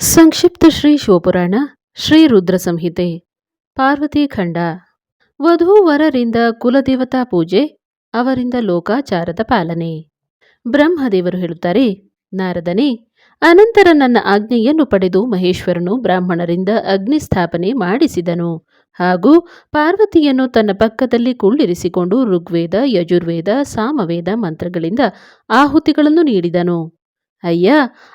ಸಂಕ್ಷಿಪ್ತ ಶ್ರೀ ಶಿವಪುರಾಣ, ಶ್ರೀ ರುದ್ರ ಸಂಹಿತೆ, ಪಾರ್ವತಿ ಖಂಡ. ವಧೂವರರಿಂದ ಕುಲದೇವತಾ ಪೂಜೆ, ಅವರಿಂದ ಲೋಕಾಚಾರದ ಪಾಲನೆ. ಬ್ರಹ್ಮದೇವರು ಹೇಳುತ್ತಾರೆ, ನಾರದನೇ, ಅನಂತರ ನನ್ನ ಆಜ್ಞೆಯನ್ನು ಪಡೆದು ಮಹೇಶ್ವರನು ಬ್ರಾಹ್ಮಣರಿಂದ ಅಗ್ನಿ ಸ್ಥಾಪನೆ ಮಾಡಿಸಿದನು. ಹಾಗೂ ಪಾರ್ವತಿಯನ್ನು ತನ್ನ ಪಕ್ಕದಲ್ಲಿ ಕುಳ್ಳಿರಿಸಿಕೊಂಡು ಋಗ್ವೇದ, ಯಜುರ್ವೇದ, ಸಾಮವೇದ ಮಂತ್ರಗಳಿಂದ ಆಹುತಿಗಳನ್ನು ನೀಡಿದನು. ಅಯ್ಯ,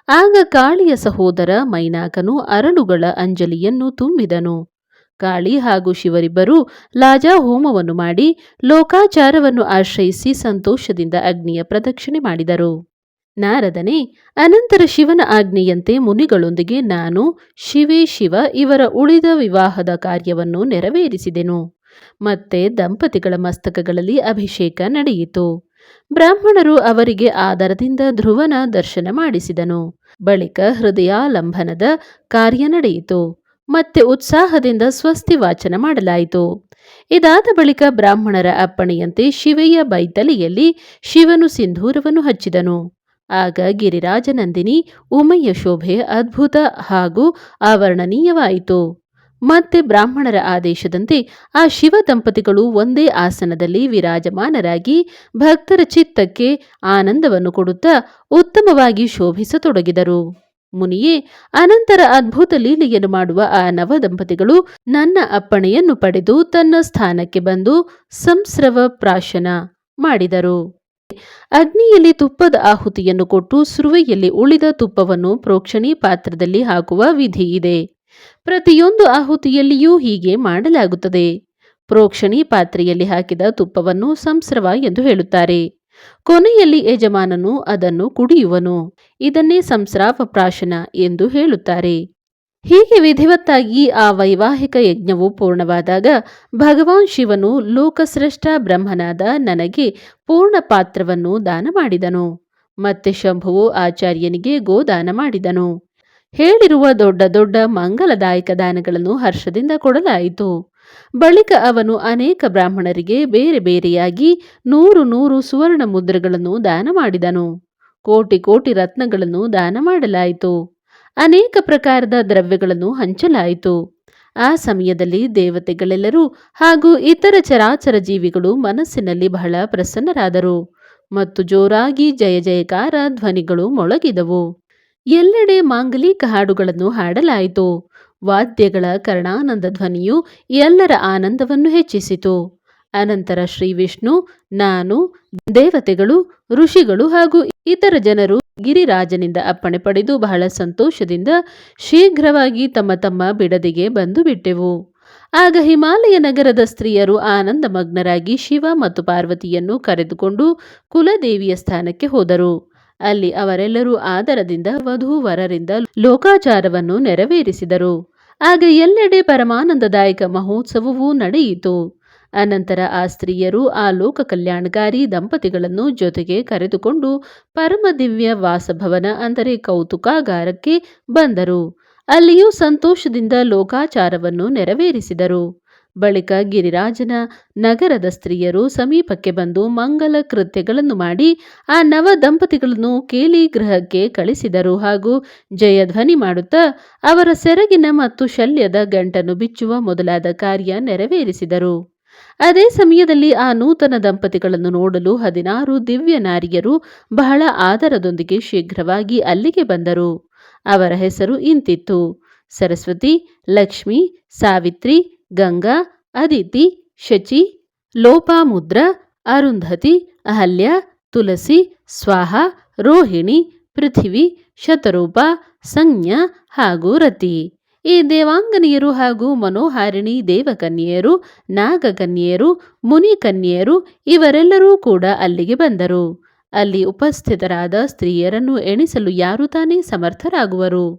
ಆಗ ಕಾಳಿಯ ಸಹೋದರ ಮೈನಾಕನು ಅರಳುಗಳ ಅಂಜಲಿಯನ್ನು ತುಂಬಿದನು. ಕಾಳಿ ಹಾಗೂ ಶಿವರಿಬ್ಬರೂ ಲಾಜಾ ಹೋಮವನ್ನು ಮಾಡಿ ಲೋಕಾಚಾರವನ್ನು ಆಶ್ರಯಿಸಿ ಸಂತೋಷದಿಂದ ಅಗ್ನಿಯ ಪ್ರದಕ್ಷಿಣೆ ಮಾಡಿದರು. ನಾರದನೆ, ಅನಂತರ ಶಿವನ ಆಜ್ಞೆಯಂತೆ ಮುನಿಗಳೊಂದಿಗೆ ನಾನು ಶಿವೇ ಶಿವ ಇವರ ಉಳಿದ ವಿವಾಹದ ಕಾರ್ಯವನ್ನು ನೆರವೇರಿಸಿದೆನು. ಮತ್ತೆ ದಂಪತಿಗಳ ಮಸ್ತಕಗಳಲ್ಲಿ ಅಭಿಷೇಕ ನಡೆಯಿತು. ಬ್ರಾಹ್ಮಣರು ಅವರಿಗೆ ಆದರದಿಂದ ಧ್ರುವನ ದರ್ಶನ ಮಾಡಿಸಿದನು. ಬಳಿಕ ಹೃದಯಾಲಂಬನದ ಕಾರ್ಯ ನಡೆಯಿತು. ಮತ್ತೆ ಉತ್ಸಾಹದಿಂದ ಸ್ವಸ್ತಿ ವಾಚನ ಮಾಡಲಾಯಿತು. ಇದಾದ ಬಳಿಕ ಬ್ರಾಹ್ಮಣರ ಅಪ್ಪಣೆಯಂತೆ ಶಿವೆಯ ಬೈತಲಿಯಲ್ಲಿ ಶಿವನು ಸಿಂಧೂರವನ್ನು ಹಚ್ಚಿದನು. ಆಗ ಗಿರಿರಾಜನಂದಿನಿ ಉಮಯ್ಯ ಶೋಭೆ ಅದ್ಭುತ ಹಾಗೂ ಆವರ್ಣನೀಯವಾಯಿತು. ಮತ್ತೆ ಬ್ರಾಹ್ಮಣರ ಆದೇಶದಂತೆ ಆ ಶಿವ ದಂಪತಿಗಳು ಒಂದೇ ಆಸನದಲ್ಲಿ ವಿರಾಜಮಾನರಾಗಿ ಭಕ್ತರ ಚಿತ್ತಕ್ಕೆ ಆನಂದವನ್ನು ಕೊಡುತ್ತಾ ಉತ್ತಮವಾಗಿ ಶೋಭಿಸತೊಡಗಿದರು. ಮುನಿಯೇ, ಅನಂತರ ಅದ್ಭುತ ಲೀಲೆಯನ್ನು ಮಾಡುವ ಆ ನವ ದಂಪತಿಗಳು ನನ್ನ ಅಪ್ಪಣೆಯನ್ನು ಪಡೆದು ತನ್ನ ಸ್ಥಾನಕ್ಕೆ ಬಂದು ಸಂಸ್ರವ ಪ್ರಾಶನ ಮಾಡಿದರು. ಅಗ್ನಿಯಲ್ಲಿ ತುಪ್ಪದ ಆಹುತಿಯನ್ನು ಕೊಟ್ಟು ಸುರುವೆಯಲ್ಲಿ ಉಳಿದ ತುಪ್ಪವನ್ನು ಪ್ರೋಕ್ಷಣಿ ಪಾತ್ರದಲ್ಲಿ ಹಾಕುವ ವಿಧಿ ಇದೆ. ಪ್ರತಿಯೊಂದು ಆಹುತಿಯಲ್ಲಿಯೂ ಹೀಗೆ ಮಾಡಲಾಗುತ್ತದೆ. ಪ್ರೋಕ್ಷಣಿ ಪಾತ್ರೆಯಲ್ಲಿ ಹಾಕಿದ ತುಪ್ಪವನ್ನು ಸಂಸ್ರವ ಎಂದು ಹೇಳುತ್ತಾರೆ. ಕೊನೆಯಲ್ಲಿ ಯಜಮಾನನು ಅದನ್ನು ಕುಡಿಯುವನು. ಇದನ್ನೇ ಸಂಸ್ರಾವ ಪ್ರಾಶನ ಎಂದು ಹೇಳುತ್ತಾರೆ. ಹೀಗೆ ವಿಧಿವತ್ತಾಗಿ ಆ ವೈವಾಹಿಕ ಯಜ್ಞವು ಪೂರ್ಣವಾದಾಗ ಭಗವಾನ್ ಶಿವನು ಲೋಕಶ್ರೇಷ್ಠ ಬ್ರಹ್ಮನಾದ ನನಗೆ ಪೂರ್ಣ ಪಾತ್ರವನ್ನು ದಾನ ಮಾಡಿದನು ಮತ್ತೆ ಶಂಭುವು ಆಚಾರ್ಯನಿಗೆ ಗೋದಾನ ಮಾಡಿದನು. ಹೇಳಿರುವ ದೊಡ್ಡ ದೊಡ್ಡ ಮಂಗಲದಾಯಕ ದಾನಗಳನ್ನು ಹರ್ಷದಿಂದ ಕೊಡಲಾಯಿತು. ಬಳಿಕ ಅವನು ಅನೇಕ ಬ್ರಾಹ್ಮಣರಿಗೆ ಬೇರೆ ಬೇರೆಯಾಗಿ ನೂರು ನೂರು ಸುವರ್ಣ ಮುದ್ರೆಗಳನ್ನು ದಾನ ಮಾಡಿದನು. ಕೋಟಿ ಕೋಟಿ ರತ್ನಗಳನ್ನು ದಾನ ಮಾಡಲಾಯಿತು. ಅನೇಕ ಪ್ರಕಾರದ ದ್ರವ್ಯಗಳನ್ನು ಹಂಚಲಾಯಿತು. ಆ ಸಮಯದಲ್ಲಿ ದೇವತೆಗಳೆಲ್ಲರೂ ಹಾಗೂ ಇತರ ಚರಾಚರ ಜೀವಿಗಳು ಮನಸ್ಸಿನಲ್ಲಿ ಬಹಳ ಪ್ರಸನ್ನರಾದರು ಮತ್ತು ಜೋರಾಗಿ ಜಯ ಜಯಕಾರ ಧ್ವನಿಗಳು ಮೊಳಗಿದವು. ಎಲ್ಲೆಡೆ ಮಾಂಗಲಿಕ ಹಾಡುಗಳನ್ನು ಹಾಡಲಾಯಿತು. ವಾದ್ಯಗಳ ಕರ್ಣಾನಂದ ಧ್ವನಿಯು ಎಲ್ಲರ ಆನಂದವನ್ನು ಹೆಚ್ಚಿಸಿತು. ಅನಂತರ ಶ್ರೀ ವಿಷ್ಣು, ನಾನು, ದೇವತೆಗಳು, ಋಷಿಗಳು ಹಾಗೂ ಇತರ ಜನರು ಗಿರಿರಾಜನಿಂದ ಅಪ್ಪಣೆ ಪಡೆದು ಬಹಳ ಸಂತೋಷದಿಂದ ಶೀಘ್ರವಾಗಿ ತಮ್ಮ ತಮ್ಮ ಬಿಡದಿಗೆ ಬಂದು ಬಿಟ್ಟೆವು. ಆಗ ಹಿಮಾಲಯ ನಗರದ ಸ್ತ್ರೀಯರು ಆನಂದಮಗ್ನರಾಗಿ ಶಿವ ಮತ್ತು ಪಾರ್ವತಿಯನ್ನು ಕರೆದುಕೊಂಡು ಕುಲದೇವಿಯ ಸ್ಥಾನಕ್ಕೆ ಹೋದರು. ಅಲ್ಲಿ ಅವರೆಲ್ಲರೂ ಆದರದಿಂದ ವಧುವರರಿಂದ ಲೋಕಾಚಾರವನ್ನು ನೆರವೇರಿಸಿದರು. ಆಗ ಎಲ್ಲೆಡೆ ಪರಮಾನಂದದಾಯಕ ಮಹೋತ್ಸವವೂ ನಡೆಯಿತು. ಅನಂತರ ಆ ಸ್ತ್ರೀಯರು ಆ ಲೋಕ ಕಲ್ಯಾಣಕಾರಿ ದಂಪತಿಗಳನ್ನು ಜೊತೆಗೆ ಕರೆದುಕೊಂಡು ಪರಮದಿವ್ಯ ವಾಸಭವನ, ಅಂದರೆ ಕೌತುಕಾಗಾರಕ್ಕೆ ಬಂದರು. ಅಲ್ಲಿಯೂ ಸಂತೋಷದಿಂದ ಲೋಕಾಚಾರವನ್ನು ನೆರವೇರಿಸಿದರು. ಬಳಿಕ ಗಿರಿರಾಜನ ನಗರದ ಸ್ತ್ರೀಯರು ಸಮೀಪಕ್ಕೆ ಬಂದು ಮಂಗಲ ಕೃತ್ಯಗಳನ್ನು ಮಾಡಿ ಆ ನವ ದಂಪತಿಗಳನ್ನು ಕೇಲಿ ಗೃಹಕ್ಕೆ ಕಳಿಸಿದರು ಹಾಗೂ ಜಯಧ್ವನಿ ಮಾಡುತ್ತಾ ಅವರ ಸೆರಗಿನ ಮತ್ತು ಶಲ್ಯದ ಗಂಟನ್ನು ಬಿಚ್ಚುವ ಮೊದಲಾದ ಕಾರ್ಯ ನೆರವೇರಿಸಿದರು. ಅದೇ ಸಮಯದಲ್ಲಿ ಆ ನೂತನ ದಂಪತಿಗಳನ್ನು ನೋಡಲು ಹದಿನಾರು ದಿವ್ಯ ನಾರಿಯರು ಬಹಳ ಆದರದೊಂದಿಗೆ ಶೀಘ್ರವಾಗಿ ಅಲ್ಲಿಗೆ ಬಂದರು. ಅವರ ಹೆಸರು ಇಂತಿತ್ತು. ಸರಸ್ವತಿ, ಲಕ್ಷ್ಮಿ, ಸಾವಿತ್ರಿ ಗಂಗಾ, ಅದಿತಿ, ಶಚಿ, ಲೋಪಾಮುದ್ರ, ಅರುಂಧತಿ, ಅಹಲ್ಯ, ತುಲಸಿ, ಸ್ವಾಹ, ರೋಹಿಣಿ, ಪೃಥಿವಿ, ಶತರೂಪ, ಸಂಜ್ಞ ಹಾಗೂ ರತಿ. ಈ ದೇವಾಂಗನಿಯರು ಹಾಗೂ ಮನೋಹಾರಿಣಿ ದೇವಕನ್ಯೆಯರು, ನಾಗಕನ್ಯೆಯರು, ಮುನಿಕನ್ಯೆಯರು ಇವರೆಲ್ಲರೂ ಕೂಡ ಅಲ್ಲಿಗೆ ಬಂದರು. ಅಲ್ಲಿ ಉಪಸ್ಥಿತರಾದ ಸ್ತ್ರೀಯರನ್ನು ಎಣಿಸಲು ಯಾರು ತಾನೇ ಸಮರ್ಥರಾಗುವರು?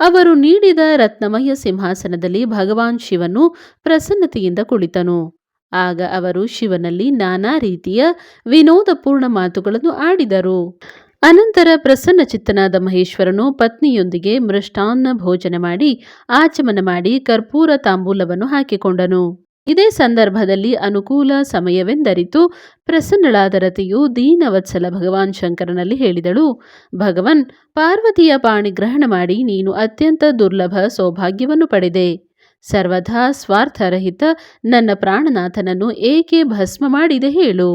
ಅವರು ನೀಡಿದ ರತ್ನಮಯ ಸಿಂಹಾಸನದಲ್ಲಿ ಭಗವಾನ್ ಶಿವನು ಪ್ರಸನ್ನತೆಯಿಂದ ಕುಳಿತನು. ಆಗ ಅವರು ಶಿವನಲ್ಲಿ ನಾನಾ ರೀತಿಯ ವಿನೋದಪೂರ್ಣ ಮಾತುಗಳನ್ನು ಆಡಿದರು. ಅನಂತರ ಪ್ರಸನ್ನ ಚಿತ್ತನಾದ ಮಹೇಶ್ವರನು ಪತ್ನಿಯೊಂದಿಗೆ ಮೃಷ್ಟಾನ್ನ ಭೋಜನ ಮಾಡಿ ಆಚಮನ ಮಾಡಿ ಕರ್ಪೂರ ತಾಂಬೂಲವನ್ನು ಹಾಕಿಕೊಂಡನು. ಇದೇ ಸಂದರ್ಭದಲ್ಲಿ ಅನುಕೂಲ ಸಮಯವೆಂದರಿತು ಪ್ರಸನ್ನಳಾದ ರತಿಯು ದೀನವತ್ಸಲ ಭಗವಾನ್ ಶಂಕರನಲ್ಲಿ ಹೇಳಿದಳು. ಭಗವನ್, ಪಾರ್ವತಿಯ ಪಾಣಿ ಗ್ರಹಣ ಮಾಡಿ ನೀನು ಅತ್ಯಂತ ದುರ್ಲಭ ಸೌಭಾಗ್ಯವನ್ನು ಪಡೆದೆ. ಸರ್ವಥಾ ಸ್ವಾರ್ಥರಹಿತ ನನ್ನ ಪ್ರಾಣನಾಥನನ್ನು ಏಕೆ ಭಸ್ಮ ಮಾಡಿದೆ ಹೇಳು.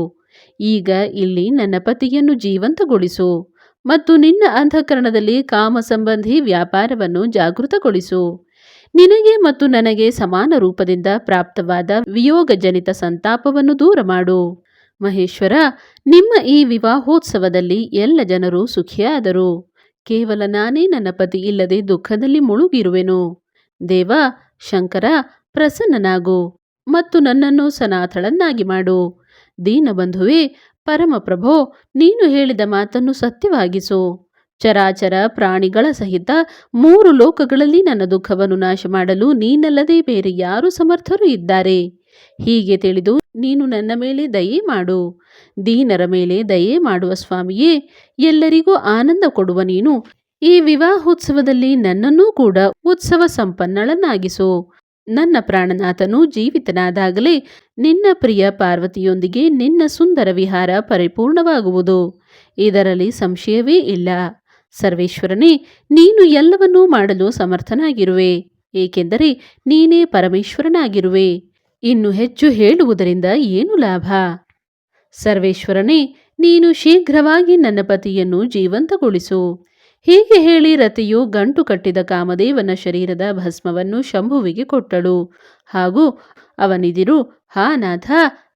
ಈಗ ಇಲ್ಲಿ ನನ್ನ ಪತಿಯನ್ನು ಜೀವಂತಗೊಳಿಸು ಮತ್ತು ನಿನ್ನ ಅಂತಃಕರಣದಲ್ಲಿ ಕಾಮ ಸಂಬಂಧಿ ವ್ಯಾಪಾರವನ್ನು ಜಾಗೃತಗೊಳಿಸು. ನಿನಗೆ ಮತ್ತು ನನಗೆ ಸಮಾನ ರೂಪದಿಂದ ಪ್ರಾಪ್ತವಾದ ವಿಯೋಗಜನಿತ ಸಂತಾಪವನ್ನು ದೂರ ಮಾಡು. ಮಹೇಶ್ವರ, ನಿಮ್ಮ ಈ ವಿವಾಹೋತ್ಸವದಲ್ಲಿ ಎಲ್ಲ ಜನರು ಸುಖಿಯಾದರು. ಕೇವಲ ನಾನೇ ನನ್ನ ಪತಿ ಇಲ್ಲದೆ ದುಃಖದಲ್ಲಿ ಮುಳುಗಿರುವೆನು. ದೇವ, ಶಂಕರ, ಪ್ರಸನ್ನನಾಗು ಮತ್ತು ನನ್ನನ್ನು ಸನಾಥಳನ್ನಾಗಿ ಮಾಡು. ದೀನಬಂಧುವೇ, ಪರಮಪ್ರಭೋ, ನೀನು ಹೇಳಿದ ಮಾತನ್ನು ಸತ್ಯವಾಗಿಸು. ಚರಾಚರ ಪ್ರಾಣಿಗಳ ಸಹಿತ ಮೂರು ಲೋಕಗಳಲ್ಲಿ ನನ್ನ ದುಃಖವನ್ನು ನಾಶ ಮಾಡಲು ನೀನಲ್ಲದೆ ಬೇರೆ ಯಾರು ಸಮರ್ಥರು ಇದ್ದಾರೆ. ಹೀಗೆ ತಿಳಿದು ನೀನು ನನ್ನ ಮೇಲೆ ದಯೆ ಮಾಡು. ದೀನರ ಮೇಲೆ ದಯೆ ಮಾಡುವ ಸ್ವಾಮಿಯೇ, ಎಲ್ಲರಿಗೂ ಆನಂದ ಕೊಡುವ ನೀನು. ಈ ವಿವಾಹೋತ್ಸವದಲ್ಲಿ ನನ್ನನ್ನೂ ಕೂಡ ಉತ್ಸವ ಸಂಪನ್ನಳನ್ನಾಗಿಸು. ನನ್ನ ಪ್ರಾಣನಾಥನು ಜೀವಿತನಾದಾಗಲೇ ನಿನ್ನ ಪ್ರಿಯ ಪಾರ್ವತಿಯೊಂದಿಗೆ ನಿನ್ನ ಸುಂದರ ವಿಹಾರ ಪರಿಪೂರ್ಣವಾಗುವುದು. ಇದರಲ್ಲಿ ಸಂಶಯವೇ ಇಲ್ಲ. ಸರ್ವೇಶ್ವರನೇ, ನೀನು ಎಲ್ಲವನ್ನೂ ಮಾಡಲು ಸಮರ್ಥನಾಗಿರುವೆ, ಏಕೆಂದರೆ ನೀನೇ ಪರಮೇಶ್ವರನಾಗಿರುವೆ. ಇನ್ನು ಹೆಚ್ಚು ಹೇಳುವುದರಿಂದ ಏನು ಲಾಭ? ಸರ್ವೇಶ್ವರನೇ, ನೀನು ಶೀಘ್ರವಾಗಿ ನನ್ನ ಪತಿಯನ್ನು ಜೀವಂತಗೊಳಿಸು. ಹೀಗೆ ಹೇಳಿ ರತಿಯು ಗಂಟು ಕಟ್ಟಿದ ಕಾಮದೇವನ ಶರೀರದ ಭಸ್ಮವನ್ನು ಶಂಭುವಿಗೆ ಕೊಟ್ಟಳು. ಹಾಗೂ ಅವನಿದಿರು, ಹಾ, ನಾಥ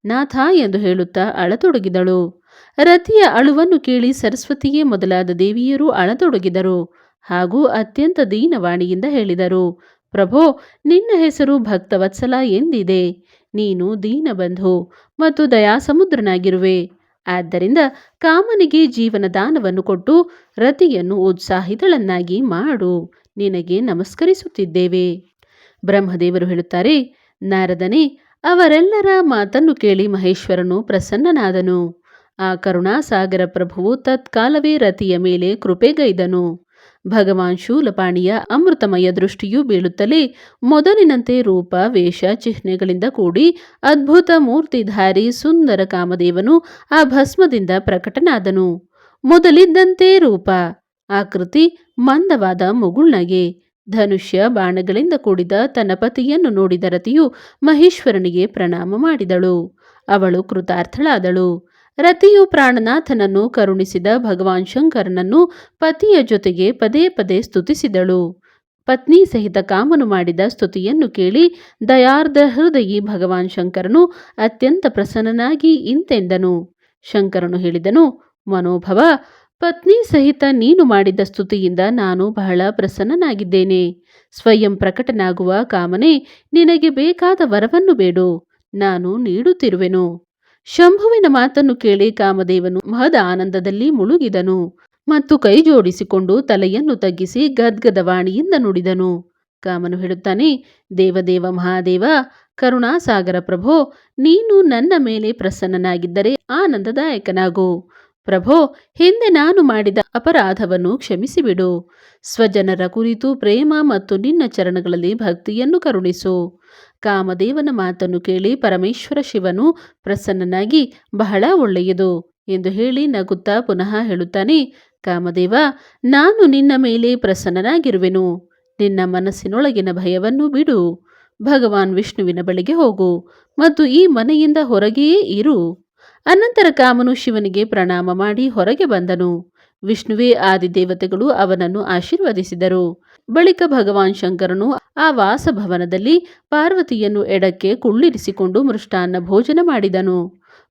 ನಾಥ ಎಂದು ಹೇಳುತ್ತಾ ಅಳತೊಡಗಿದಳು. ರತಿಯ ಅಳುವನ್ನು ಕೇಳಿ ಸರಸ್ವತಿಯೇ ಮೊದಲಾದ ದೇವಿಯರು ಅಳತೊಡಗಿದರು ಹಾಗೂ ಅತ್ಯಂತ ದೀನವಾಣಿಯಿಂದ ಹೇಳಿದರು, ಪ್ರಭೋ, ನಿನ್ನ ಹೆಸರು ಭಕ್ತವತ್ಸಲ ಎಂದಿದೆ. ನೀನು ದೀನಬಂಧು ಮತ್ತು ದಯಾಸಮುದ್ರನಾಗಿರುವೆ. ಆದ್ದರಿಂದ ಕಾಮನಿಗೆ ಜೀವನ ದಾನವನ್ನು ಕೊಟ್ಟು ರತಿಯನ್ನು ಉತ್ಸಾಹಿತಳನ್ನಾಗಿ ಮಾಡು. ನಿನಗೆ ನಮಸ್ಕರಿಸುತ್ತಿದ್ದೇವೆ ಬ್ರಹ್ಮದೇವರು ಹೇಳುತ್ತಾರೆ, ನಾರದನೇ, ಅವರೆಲ್ಲರ ಮಾತನ್ನು ಕೇಳಿ ಮಹೇಶ್ವರನು ಪ್ರಸನ್ನನಾದನು. ಆ ಕರುಣಾಸಾಗರ ಪ್ರಭುವು ತತ್ಕಾಲವೇ ರತಿಯ ಮೇಲೆ ಕೃಪೆಗೈದನು ಭಗವಾನ್ ಶೂಲಪಾಣಿಯ ಅಮೃತಮಯ ದೃಷ್ಟಿಯು ಬೀಳುತ್ತಲೇ ಮೊದಲಿನಂತೆ ರೂಪ, ವೇಷ, ಚಿಹ್ನೆಗಳಿಂದ ಕೂಡಿ ಅದ್ಭುತ ಮೂರ್ತಿಧಾರಿ ಸುಂದರ ಕಾಮದೇವನು ಆ ಭಸ್ಮದಿಂದ ಪ್ರಕಟನಾದನು. ಮೊದಲಿದ್ದಂತೆ ರೂಪ, ಆಕೃತಿ, ಮಂದವಾದ ಮುಗುಳ್ನಗೆ. ಧನುಷ್ಯ ಬಾಣಗಳಿಂದ ಕೂಡಿದ ತನ್ನ ಪತಿಯನ್ನು ನೋಡಿದ ರತಿಯು ಮಹೇಶ್ವರನಿಗೆ ಪ್ರಣಾಮ ಮಾಡಿದಳು. ಅವಳು ಕೃತಾರ್ಥಳಾದಳು. ರತಿಯು ಪ್ರಾಣನಾಥನನ್ನು ಕರುಣಿಸಿದ ಭಗವಾನ್ ಶಂಕರನನ್ನು ಪತಿಯ ಜೊತೆಗೆ ಪದೇ ಪದೇ ಸ್ತುತಿಸಿದಳು. ಪತ್ನಿ ಸಹಿತ ಕಾಮನು ಮಾಡಿದ ಸ್ತುತಿಯನ್ನು ಕೇಳಿ ದಯಾರ್ಧ ಹೃದಯಿ ಭಗವಾನ್ ಶಂಕರನು ಅತ್ಯಂತ ಪ್ರಸನ್ನನಾಗಿ ಇಂತೆಂದನು. ಶಂಕರನು ಹೇಳಿದನು, ಮನೋಭವ, ಪತ್ನಿ ಸಹಿತ ನೀನು ಮಾಡಿದ ಸ್ತುತಿಯಿಂದ ನಾನು ಬಹಳ ಪ್ರಸನ್ನನಾಗಿದ್ದೇನೆ. ಸ್ವಯಂ ಪ್ರಕಟನಾಗುವ ಕಾಮನೆ ನಿನಗೆ ಬೇಕಾದ ವರವನ್ನು ಬೇಡು. ನಾನು ನೀಡುತ್ತಿರುವೆನು. ಶಂಭುವಿನ ಮಾತನ್ನು ಕೇಳಿ ಕಾಮದೇವನು ಮಹದ ಆನಂದದಲ್ಲಿ ಮುಳುಗಿದನು ಮತ್ತು ಕೈ ಜೋಡಿಸಿಕೊಂಡು ತಲೆಯನ್ನು ತಗ್ಗಿಸಿ ಗದ್ಗದ ವಾಣಿಯಿಂದ ನುಡಿದನು. ಕಾಮನು ಹೇಳುತ್ತಾನೆ, ದೇವದೇವ ಮಹಾದೇವ, ಕರುಣಾಸಾಗರ ಪ್ರಭೋ, ನೀನು ನನ್ನ ಮೇಲೆ ಪ್ರಸನ್ನನಾಗಿದ್ದರೆ ಆನಂದದಾಯಕನಾಗು. ಪ್ರಭೋ, ಹಿಂದೆ ನಾನು ಮಾಡಿದ ಅಪರಾಧವನ್ನು ಕ್ಷಮಿಸಿಬಿಡು. ಸ್ವಜನರ ಕುರಿತು ಪ್ರೇಮ ಮತ್ತು ನಿನ್ನ ಚರಣಗಳಲ್ಲಿ ಭಕ್ತಿಯನ್ನು ಕರುಣಿಸು. ಕಾಮದೇವನ ಮಾತನ್ನು ಕೇಳಿ ಪರಮೇಶ್ವರ ಶಿವನು ಪ್ರಸನ್ನನಾಗಿ, ಬಹಳ ಒಳ್ಳೆಯದು ಎಂದು ಹೇಳಿ ನಗುತ್ತಾ ಪುನಃ ಹೇಳುತ್ತಾನೆ, ಕಾಮದೇವ, ನಾನು ನಿನ್ನ ಮೇಲೆ ಪ್ರಸನ್ನನಾಗಿರುವೆನು. ನಿನ್ನ ಮನಸ್ಸಿನೊಳಗಿನ ಭಯವನ್ನು ಬಿಡು. ಭಗವಾನ್ ವಿಷ್ಣುವಿನ ಬಳಿಗೆ ಹೋಗು ಮತ್ತು ಈ ಮನೆಯಿಂದ ಹೊರಗೆಯೇ ಇರು. ಅನಂತರ ಕಾಮನು ಶಿವನಿಗೆ ಪ್ರಣಾಮ ಮಾಡಿ ಹೊರಗೆ ಬಂದನು. ವಿಷ್ಣುವೇ ಆದಿದೇವತೆಗಳು ಅವನನ್ನು ಆಶೀರ್ವದಿಸಿದರು. ಬಳಿಕ ಭಗವಾನ್ ಶಂಕರನು ಆ ವಾಸಭವನದಲ್ಲಿ ಪಾರ್ವತಿಯನ್ನು ಎಡಕ್ಕೆ ಕುಳ್ಳಿರಿಸಿಕೊಂಡು ಮೃಷ್ಟಾನ್ನ ಭೋಜನ ಮಾಡಿದನು.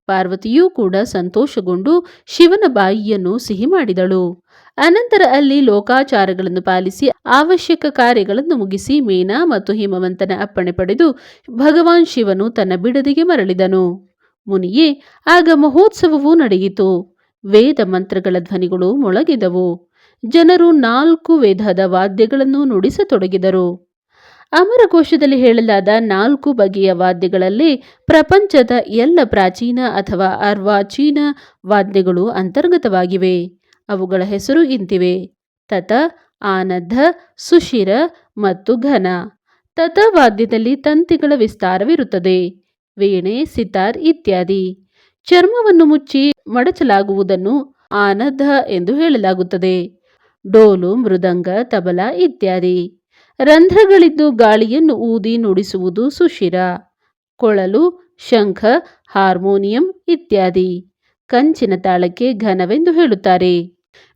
ಪಾರ್ವತಿಯೂ ಕೂಡ ಸಂತೋಷಗೊಂಡು ಶಿವನ ಬಾಯಿಯನ್ನು ಸಿಹಿ ಮಾಡಿದಳು. ಅನಂತರ ಅಲ್ಲಿ ಲೋಕಾಚಾರಗಳನ್ನು ಪಾಲಿಸಿ ಅವಶ್ಯಕ ಕಾರ್ಯಗಳನ್ನು ಮುಗಿಸಿ ಮೀನಾ ಮತ್ತು ಹಿಮವಂತನ ಅಪ್ಪಣೆ ಪಡೆದು ಭಗವಾನ್ ಶಿವನು ತನ್ನ ಬಿಡದಿಗೆ ಮರಳಿದನು. ಮುನಿಯೇ, ಆಗ ಮಹೋತ್ಸವವು ನಡೆಯಿತು. ವೇದ ಮಂತ್ರಗಳ ಧ್ವನಿಗಳು ಮೊಳಗಿದವು. ಜನರು ನಾಲ್ಕು ವೇದದ ವಾದ್ಯಗಳನ್ನು ನುಡಿಸತೊಡಗಿದರು. ಅಮರಕೋಶದಲ್ಲಿ ಹೇಳಲಾದ ನಾಲ್ಕು ಬಗೆಯ ವಾದ್ಯಗಳಲ್ಲಿ ಪ್ರಪಂಚದ ಎಲ್ಲ ಪ್ರಾಚೀನ ಅಥವಾ ಅರ್ವಾಚೀನ ವಾದ್ಯಗಳು ಅಂತರ್ಗತವಾಗಿವೆ. ಅವುಗಳ ಹೆಸರು ಇಂತಿವೆ. ತತ ಆನದ್ದ ಸುಶಿರ ಮತ್ತು ಘನ. ತತ ವಾದ್ಯದಲ್ಲಿ ತಂತಿಗಳ ವಿಸ್ತಾರವಿರುತ್ತದೆ. ವೀಣೆ, ಸಿತಾರ್ ಇತ್ಯಾದಿ. ಚರ್ಮವನ್ನು ಮುಚ್ಚಿ ಮಡಚಲಾಗುವುದನ್ನು ಆನದ ಎಂದು ಹೇಳಲಾಗುತ್ತದೆ. ಡೋಲು, ಮೃದಂಗ, ತಬಲ ಇತ್ಯಾದಿ. ರಂಧ್ರಗಳಿದ್ದು ಗಾಳಿಯನ್ನು ಊದಿ ನುಡಿಸುವುದು ಸುಶಿರ. ಕೊಳಲು, ಶಂಖ, ಹಾರ್ಮೋನಿಯಂ ಇತ್ಯಾದಿ. ಕಂಚಿನ ತಾಳಕ್ಕೆ ಘನವೆಂದು ಹೇಳುತ್ತಾರೆ.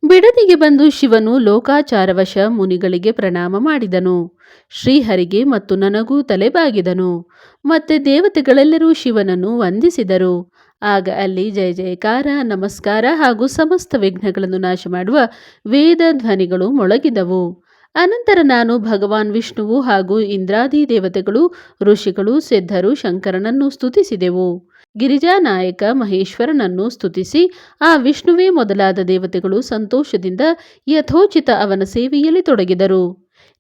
ಬಿಡದಿಗೆ ಬಂದು ಶಿವನು ಲೋಕಾಚಾರವಶ ಮುನಿಗಳಿಗೆ ಪ್ರಣಾಮ ಮಾಡಿದನು. ಶ್ರೀಹರಿಗೆ ಮತ್ತು ನನಗೂ ತಲೆಬಾಗಿದನು. ಮತ್ತೆ ದೇವತೆಗಳೆಲ್ಲರೂ ಶಿವನನ್ನು ವಂದಿಸಿದರು. ಆಗ ಅಲ್ಲಿ ಜಯ ಜಯಕಾರ, ನಮಸ್ಕಾರ ಹಾಗೂ ಸಮಸ್ತ ವಿಘ್ನಗಳನ್ನು ನಾಶ ಮಾಡುವ ವೇದ ಧ್ವನಿಗಳು ಮೊಳಗಿದವು. ಅನಂತರ ನಾನು ಭಗವಾನ್ ವಿಷ್ಣುವು ಹಾಗೂ ಇಂದ್ರಾದಿ ದೇವತೆಗಳು, ಋಷಿಗಳು, ಸಿದ್ಧರು, ಶಂಕರನನ್ನು ಸ್ತುತಿಸಿದೆವು. ಗಿರಿಜಾನಾಯಕ ಮಹೇಶ್ವರನನ್ನು ಸ್ತುತಿಸಿ, ಆ ವಿಷ್ಣುವೇ ಮೊದಲಾದ ದೇವತೆಗಳು ಸಂತೋಷದಿಂದ ಯಥೋಚಿತ ಅವನ ಸೇವೆಯಲ್ಲಿ ತೊಡಗಿದರು.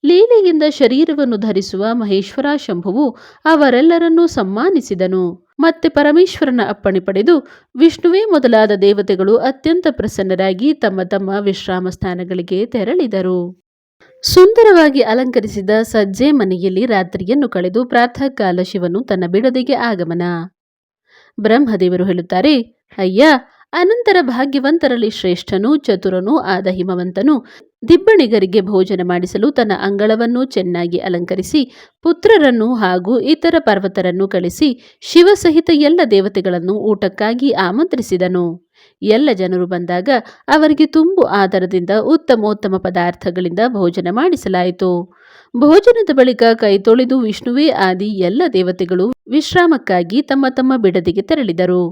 ಲೀಲೆಯಿಂದ ಶರೀರವನ್ನು ಧರಿಸುವ ಮಹೇಶ್ವರ ಶಂಭುವು ಅವರೆಲ್ಲರನ್ನೂ ಸಮ್ಮಾನಿಸಿದನು. ಮತ್ತೆ ಪರಮೇಶ್ವರನ ಅಪ್ಪಣೆ ಪಡೆದು ವಿಷ್ಣುವೇ ಮೊದಲಾದ ದೇವತೆಗಳು ಅತ್ಯಂತ ಪ್ರಸನ್ನರಾಗಿ ತಮ್ಮ ತಮ್ಮ ವಿಶ್ರಾಮ ಸ್ಥಾನಗಳಿಗೆ ತೆರಳಿದರು. ಸುಂದರವಾಗಿ ಅಲಂಕರಿಸಿದ ಸಜ್ಜೆ ಮನೆಯಲ್ಲಿ ರಾತ್ರಿಯನ್ನು ಕಳೆದು ಪ್ರಾತಃ ಕಾಲ ಶಿವನು ತನ್ನ ಬಿಡದಿಗೆ ಆಗಮನ. ಬ್ರಹ್ಮದೇವರು ಹೇಳುತ್ತಾರೆ ಅಯ್ಯ ಅನಂತರ ಭಾಗ್ಯವಂತರಲ್ಲಿ ಶ್ರೇಷ್ಠನೂ ಚತುರನೂ ಆದ ಹಿಮವಂತನು ದಿಬ್ಬಣಿಗರಿಗೆ ಭೋಜನ ಮಾಡಿಸಲು ತನ್ನ ಅಂಗಳವನ್ನು ಚೆನ್ನಾಗಿ ಅಲಂಕರಿಸಿ ಪುತ್ರರನ್ನು ಹಾಗೂ ಇತರ ಪರ್ವತರನ್ನು ಕಳಿಸಿ ಶಿವಸಹಿತ ಎಲ್ಲ ದೇವತೆಗಳನ್ನು ಊಟಕ್ಕಾಗಿ ಆಮಂತ್ರಿಸಿದನು. ಎಲ್ಲ ಜನರು ಬಂದಾಗ ಅವರಿಗೆ ತುಂಬು ಆಧಾರದಿಂದ ಉತ್ತಮೋತ್ತಮ ಪದಾರ್ಥಗಳಿಂದ ಭೋಜನ ಮಾಡಿಸಲಾಯಿತು. ಭೋಜನದ ಬಳಿಕ ಕೈ ತೊಳೆದು ವಿಷ್ಣುವೇ ಆದಿ ಎಲ್ಲ ದೇವತೆಗಳು ವಿಶ್ರಾಮಕ್ಕಾಗಿ ತಮ್ಮ ತಮ್ಮ ಬಿಡದಿಗೆ ತೆರಳಿದರು.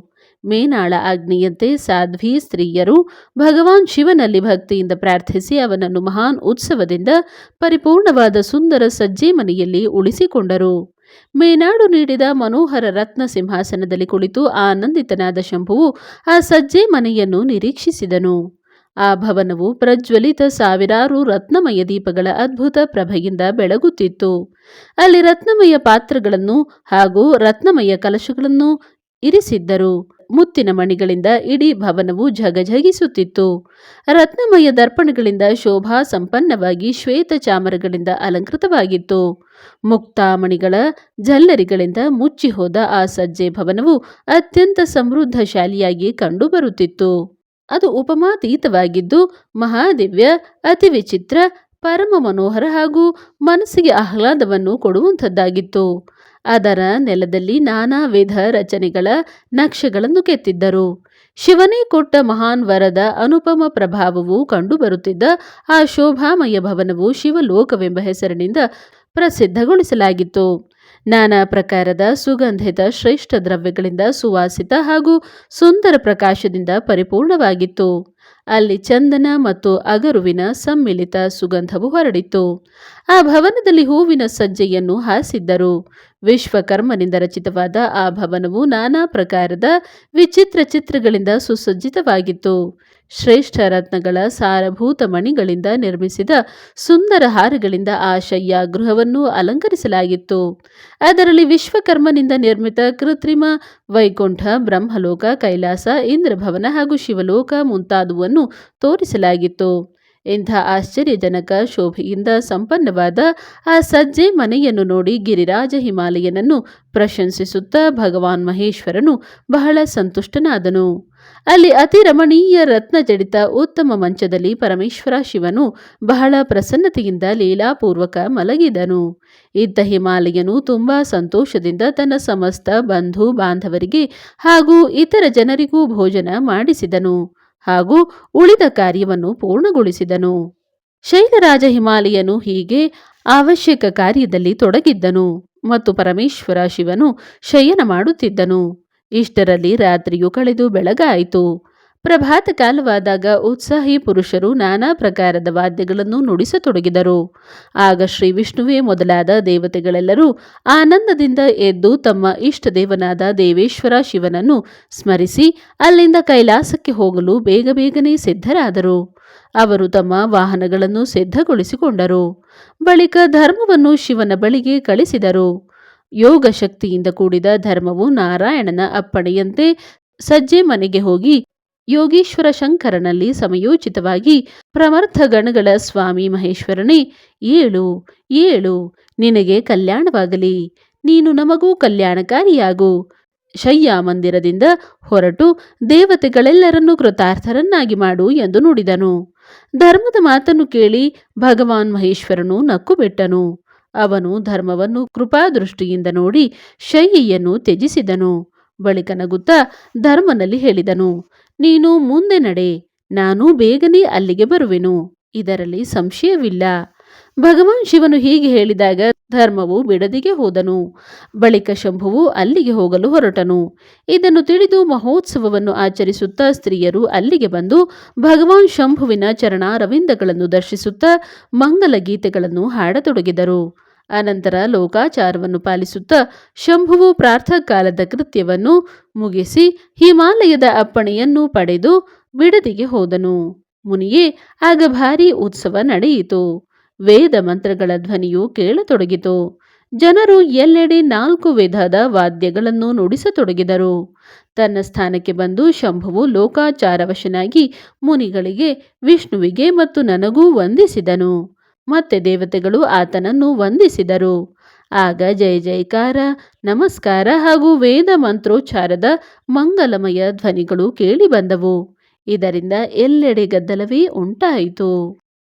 ಮೇನಾಳ ಅಗ್ನಿಯಂತೆ ಸಾಧ್ವಿ ಸ್ತ್ರೀಯರು ಭಗವಾನ್ ಶಿವನಲ್ಲಿ ಭಕ್ತಿಯಿಂದ ಪ್ರಾರ್ಥಿಸಿ ಅವನನ್ನು ಮಹಾನ್ ಉತ್ಸವದಿಂದ ಪರಿಪೂರ್ಣವಾದ ಸುಂದರ ಸಜ್ಜೆ ಮನೆಯಲ್ಲಿ ಉಳಿಸಿಕೊಂಡರು. ಮೇನಾಡು ನೀಡಿದ ಮನೋಹರ ರತ್ನ ಸಿಂಹಾಸನದಲ್ಲಿ ಕುಳಿತು ಆನಂದಿತನಾದ ಶಂಭುವು ಆ ಸಜ್ಜೆ ಮನೆಯನ್ನು ನಿರೀಕ್ಷಿಸಿದನು. ಆ ಭವನವು ಪ್ರಜ್ವಲಿತ ಸಾವಿರಾರು ರತ್ನಮಯ ದೀಪಗಳ ಅದ್ಭುತ ಪ್ರಭೆಯಿಂದ ಬೆಳಗುತ್ತಿತ್ತು. ಅಲ್ಲಿ ರತ್ನಮಯ ಪಾತ್ರಗಳನ್ನು ಹಾಗೂ ರತ್ನಮಯ ಕಲಶಗಳನ್ನು ಇರಿಸಿದ್ದರು. ಮುತ್ತಿನ ಮಣಿಗಳಿಂದ ಇಡೀ ಭವನವು ಝಗಝಗಿಸುತ್ತಿತ್ತು. ರತ್ನಮಯ ದರ್ಪಣಗಳಿಂದ ಶೋಭಾ ಸಂಪನ್ನವಾಗಿ ಶ್ವೇತ ಚಾಮರಗಳಿಂದ ಅಲಂಕೃತವಾಗಿತ್ತು. ಮುಕ್ತಾಮಣಿಗಳ ಜಲ್ಲರಿಗಳಿಂದ ಮುಚ್ಚಿಹೋದ ಆ ಸಜ್ಜೆ ಭವನವು ಅತ್ಯಂತ ಸಮೃದ್ಧಶಾಲಿಯಾಗಿ ಕಂಡುಬರುತ್ತಿತ್ತು. ಅದು ಉಪಮಾತೀತವಾಗಿದ್ದು, ಮಹಾದಿವ್ಯ, ಅತಿ ವಿಚಿತ್ರ ಪರಮ ಮನೋಹರ ಹಾಗೂ ಮನಸ್ಸಿಗೆ ಆಹ್ಲಾದವನ್ನು ಕೊಡುವಂಥದ್ದಾಗಿತ್ತು. ಅದರ ನೆಲದಲ್ಲಿ ನಾನಾ ವಿಧ ರಚನೆಗಳ ನಕ್ಷೆಗಳನ್ನು ಕೆತ್ತಿದ್ದರು. ಶಿವನೇ ಕೊಟ್ಟ ಮಹಾನ್ ವರದ ಅನುಪಮ ಪ್ರಭಾವವು ಕಂಡುಬರುತ್ತಿದ್ದ ಆ ಶೋಭಾಮಯ ಭವನವು ಶಿವಲೋಕವೆಂಬ ಹೆಸರಿನಿಂದ ಪ್ರಸಿದ್ಧಗೊಳಿಸಲಾಗಿತ್ತು. ನಾನಾ ಪ್ರಕಾರದ ಸುಗಂಧಿತ ಶ್ರೇಷ್ಠ ದ್ರವ್ಯಗಳಿಂದ ಸುವಾಸಿತ ಹಾಗೂ ಸುಂದರ ಪ್ರಕಾಶದಿಂದ ಪರಿಪೂರ್ಣವಾಗಿತ್ತು. ಅಲ್ಲಿ ಚಂದನ ಮತ್ತು ಅಗರುವಿನ ಸಮ್ಮಿಲಿತ ಸುಗಂಧವು ಹೊರಡಿತ್ತು. ಆ ಭವನದಲ್ಲಿ ಹೂವಿನ ಸಜ್ಜೆಯನ್ನು ಹಾಸಿದ್ದರು. ವಿಶ್ವಕರ್ಮನಿಂದ ರಚಿತವಾದ ಆ ಭವನವು ನಾನಾ ಪ್ರಕಾರದ ವಿಚಿತ್ರ ಚಿತ್ರಗಳಿಂದ ಸುಸಜ್ಜಿತವಾಗಿತ್ತು. ಶ್ರೇಷ್ಠ ರತ್ನಗಳ ಸಾರಭೂತ ಮಣಿಗಳಿಂದ ನಿರ್ಮಿಸಿದ ಸುಂದರ ಹಾರಗಳಿಂದ ಆ ಶಯ್ಯ ಗೃಹವನ್ನು ಅಲಂಕರಿಸಲಾಗಿತ್ತು. ಅದರಲ್ಲಿ ವಿಶ್ವಕರ್ಮನಿಂದ ನಿರ್ಮಿತ ಕೃತ್ರಿಮ ವೈಕುಂಠ, ಬ್ರಹ್ಮಲೋಕ, ಕೈಲಾಸ, ಇಂದ್ರಭವನ ಹಾಗೂ ಶಿವಲೋಕ ಮುಂತಾದುವನ್ನು ತೋರಿಸಲಾಗಿತ್ತು. ಇಂಥ ಆಶ್ಚರ್ಯಜನಕ ಶೋಭೆಯಿಂದ ಸಂಪನ್ನವಾದ ಆ ಸಜ್ಜೆ ಮನೆಯನ್ನು ನೋಡಿ ಗಿರಿರಾಜ ಹಿಮಾಲಯನನ್ನು ಪ್ರಶಂಸಿಸುತ್ತಾ ಭಗವಾನ್ ಮಹೇಶ್ವರನು ಬಹಳ ಸಂತುಷ್ಟನಾದನು. ಅಲ್ಲಿ ಅತಿ ರಮಣೀಯ ರತ್ನ ಜಡಿತ ಉತ್ತಮ ಮಂಚದಲ್ಲಿ ಪರಮೇಶ್ವರ ಶಿವನು ಬಹಳ ಪ್ರಸನ್ನತೆಯಿಂದ ಲೀಲಾಪೂರ್ವಕ ಮಲಗಿದನು. ಇದ್ದ ಹಿಮಾಲಯನು ತುಂಬಾ ಸಂತೋಷದಿಂದ ತನ್ನ ಸಮಸ್ತ ಬಂಧು ಬಾಂಧವರಿಗೆ ಹಾಗೂ ಇತರ ಜನರಿಗೂ ಭೋಜನ ಮಾಡಿಸಿದನು. ಹಾಗೂ ಉಳಿದ ಕಾರ್ಯವನ್ನು ಪೂರ್ಣಗೊಳಿಸಿದನು. ಶೈಲರಾಜ ಹಿಮಾಲಯನು ಹೀಗೆ ಅವಶ್ಯಕ ಕಾರ್ಯದಲ್ಲಿ ತೊಡಗಿದ್ದನು ಮತ್ತು ಪರಮೇಶ್ವರ ಶಿವನು ಶಯನ ಮಾಡುತ್ತಿದ್ದನು. ಇಷ್ಟರಲ್ಲಿ ರಾತ್ರಿಯು ಕಳೆದು ಬೆಳಗಾಯಿತು. ಪ್ರಭಾತ ಕಾಲವಾದಾಗ ಉತ್ಸಾಹಿ ಪುರುಷರು ನಾನಾ ಪ್ರಕಾರದ ವಾದ್ಯಗಳನ್ನು ನುಡಿಸತೊಡಗಿದರು. ಆಗ ಶ್ರೀ ವಿಷ್ಣುವೇ ಮೊದಲಾದ ದೇವತೆಗಳೆಲ್ಲರೂ ಆನಂದದಿಂದ ಎದ್ದು ತಮ್ಮ ಇಷ್ಟ ದೇವನಾದ ದೇವೇಶ್ವರ ಶಿವನನ್ನು ಸ್ಮರಿಸಿ ಅಲ್ಲಿಂದ ಕೈಲಾಸಕ್ಕೆ ಹೋಗಲು ಬೇಗ ಬೇಗನೆ ಸಿದ್ಧರಾದರು. ಅವರು ತಮ್ಮ ವಾಹನಗಳನ್ನು ಸಿದ್ಧಗೊಳಿಸಿಕೊಂಡರು. ಬಳಿಕ ಧರ್ಮವನ್ನು ಶಿವನ ಬಳಿಗೆ ಕಳಿಸಿದರು. ಯೋಗ ಶಕ್ತಿಯಿಂದ ಕೂಡಿದ ಧರ್ಮವು ನಾರಾಯಣನ ಅಪ್ಪಣೆಯಂತೆ ಸಜ್ಜೆ ಮನೆಗೆ ಹೋಗಿ ಯೋಗೀಶ್ವರ ಶಂಕರನಲ್ಲಿ ಸಮಯೋಚಿತವಾಗಿ ಪ್ರಮರ್ಥ ಗಣಗಳ ಸ್ವಾಮಿ ಮಹೇಶ್ವರನೇ, ಏಳು ಏಳು, ನಿನಗೆ ಕಲ್ಯಾಣವಾಗಲಿ, ನೀನು ನಮಗೂ ಕಲ್ಯಾಣಕಾರಿಯಾಗು. ಶಯ್ಯ ಮಂದಿರದಿಂದ ಹೊರಟು ದೇವತೆಗಳೆಲ್ಲರನ್ನೂ ಕೃತಾರ್ಥರನ್ನಾಗಿ ಮಾಡು ಎಂದು ನುಡಿದನು. ಧರ್ಮದ ಮಾತನ್ನು ಕೇಳಿ ಭಗವಾನ್ ಮಹೇಶ್ವರನು ನಕ್ಕು ಬಿಟ್ಟನು ಅವನು ಧರ್ಮವನ್ನು ಕೃಪಾದೃಷ್ಟಿಯಿಂದ ನೋಡಿ ಶಯ್ಯೆಯನ್ನು ತ್ಯಜಿಸಿದನು. ಬಳಿಕ ನಗುತ್ತಾ ಧರ್ಮನಲ್ಲಿ ಹೇಳಿದನು. ನೀನು ಮುಂದೆ ನಡೆ, ನಾನು ಬೇಗನೆ ಅಲ್ಲಿಗೆ ಬರುವೆನು. ಇದರಲ್ಲಿ ಸಂಶಯವಿಲ್ಲ. ಭಗವಾನ್ ಶಿವನು ಹೀಗೆ ಹೇಳಿದಾಗ ಧರ್ಮವು ಬಿಡದಿಗೆ ಹೋದನು. ಬಳಿಕ ಶಂಭುವು ಅಲ್ಲಿಗೆ ಹೋಗಲು ಹೊರಟನು. ಇದನ್ನು ತಿಳಿದು ಮಹೋತ್ಸವವನ್ನು ಆಚರಿಸುತ್ತಾ ಸ್ತ್ರೀಯರು ಅಲ್ಲಿಗೆ ಬಂದು ಭಗವಾನ್ ಶಂಭುವಿನ ಚರಣಾರವಿಂದಗಳನ್ನು ದರ್ಶಿಸುತ್ತಾ ಮಂಗಲ ಗೀತೆಗಳನ್ನು ಹಾಡತೊಡಗಿದರು. ಅನಂತರ ಲೋಕಾಚಾರವನ್ನು ಪಾಲಿಸುತ್ತಾ ಶಂಭುವು ಪ್ರಾರ್ಥಕಾಲದ ಕೃತ್ಯವನ್ನು ಮುಗಿಸಿ ಹಿಮಾಲಯದ ಅಪ್ಪಣೆಯನ್ನು ಪಡೆದು ಬಿಡದಿಗೆ ಹೋದನು. ಮುನಿಯೇ, ಆಗ ಭಾರೀ ಉತ್ಸವ ನಡೆಯಿತು. ವೇದ ಮಂತ್ರಗಳ ಧ್ವನಿಯು ಕೇಳತೊಡಗಿತು. ಜನರು ಎಲ್ಲೆಡೆ ನಾಲ್ಕು ವಿಧದ ವಾದ್ಯಗಳನ್ನು ನುಡಿಸತೊಡಗಿದರು. ತನ್ನ ಸ್ಥಾನಕ್ಕೆ ಬಂದು ಶಂಭುವು ಲೋಕಾಚಾರವಶನಾಗಿ ಮುನಿಗಳಿಗೆ, ವಿಷ್ಣುವಿಗೆ ಮತ್ತು ನನಗೂ ವಂದಿಸಿದನು. ಮತ್ತೆ ದೇವತೆಗಳು ಆತನನ್ನು ವಂದಿಸಿದರು. ಆಗ ಜಯ ಜಯಕಾರ, ನಮಸ್ಕಾರ ಹಾಗೂ ವೇದ ಮಂತ್ರೋಚ್ಚಾರದ ಮಂಗಲಮಯ ಧ್ವನಿಗಳು ಕೇಳಿಬಂದವು ಇದರಿಂದ ಎಲ್ಲೆಡೆ ಗದ್ದಲವೇ ಉಂಟಾಯಿತು.